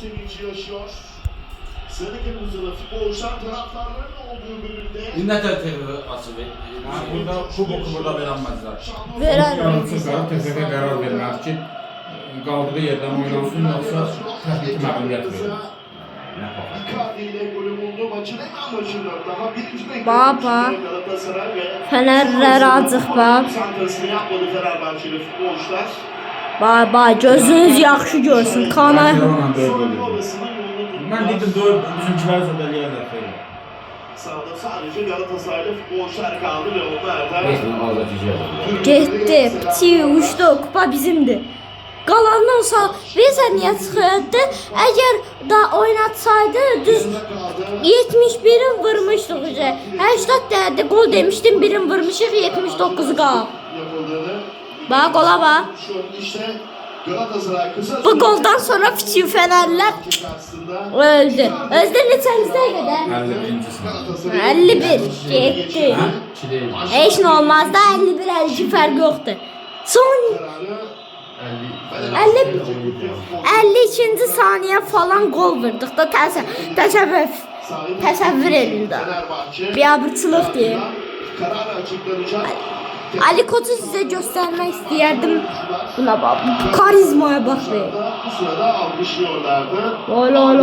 sevinci yaşıyor. Sarı kırmızılı futbolcular taraftarların olduğu bölümde Yine tertemiz açıldı. Ha, burada kuboku burada verilmezler. Verər. Yarımçı TFF qərar verməlidir ki, qaldığı yerdən oynansın, yoxsa təhliki məğlubiyyət verir. Baba. Fənərlər acıq bab. Bay bay gözünüz yaxşı görsün. Kana. Mən dedim döyüb bizimkilər zədələyərlər xeyli. Sağda sadece Galatasaraylı futbolcular kaldı ve onlar da. Getdi. Piti uçdu. Kupa bizimdir. Qalandan sonra bizə niyə çıxırdı? Əgər da oynatsaydı düz Yanında kaldı. 71'in vurmuştuk üzə. 80 dərdi gol demişdim, birin vurmuşuq 79 qal. yapıldığını İşte Galatasaray kısa Bu goldan sonra Fənərlər karşısında öldü. Özdə neçənci dəqiqədə? 51-ci 51 getdi. Ha? Çileyi. Heç nə olmaz da 51 52 fərq yoxdur. Son kararı 50 52-ci saniyə falan gol vurduq da təsə təsəvvür təsəvvür edin də. Biabırçılıq deyil. karar açıklanacak. Ali Koçu sizə göstərmək istəyərdim. Buna bax. Bu karizmaya bax be. Sırada alkışlıyorlardı. Lay lay